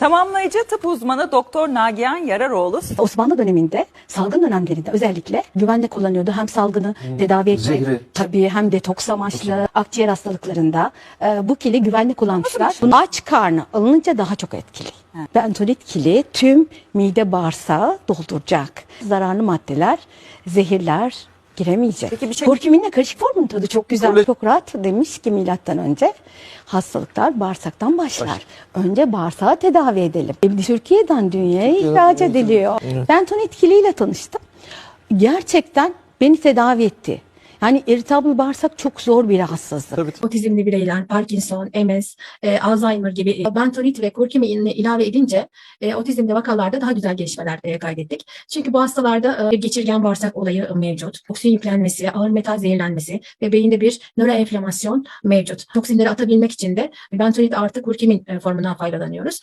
Tamamlayıcı tıp uzmanı Doktor Nagihan Yararoğlu Osmanlı döneminde salgın dönemlerinde özellikle güvenle kullanıyordu. Hem salgını tedavi etmek Zehri. tabii hem detoks amaçlı akciğer hastalıklarında e, bu kili güvenli kullanmışlar. Bunu aç karnı alınınca daha çok etkili. Bentonit kili tüm mide bağırsağı dolduracak. Zararlı maddeler, zehirler giremeyecek. Peki bir şey- Kurkuminle karışık formunun tadı çok güzel. Öyle- Hipokrat demiş ki milattan önce hastalıklar bağırsaktan başlar. Önce bağırsağı tedavi edelim. E, Türkiye'den dünyaya ihraç ediliyor. Ben ton etkiliyle tanıştım. Gerçekten beni tedavi etti. Yani irritable bağırsak çok zor bir rahatsızlık. Tabii. otizmli bireyler, Parkinson, MS, e, Alzheimer gibi e, bentonit ve kurkuminini ilave edince e, otizmde vakalarda daha güzel gelişmeler e, kaydettik. Çünkü bu hastalarda e, geçirgen bağırsak olayı mevcut. Oksijen yüklenmesi, ağır metal zehirlenmesi ve beyinde bir nöroenflamasyon mevcut. Toksinleri atabilmek için de bentonit artı kurkumin e, formundan faydalanıyoruz.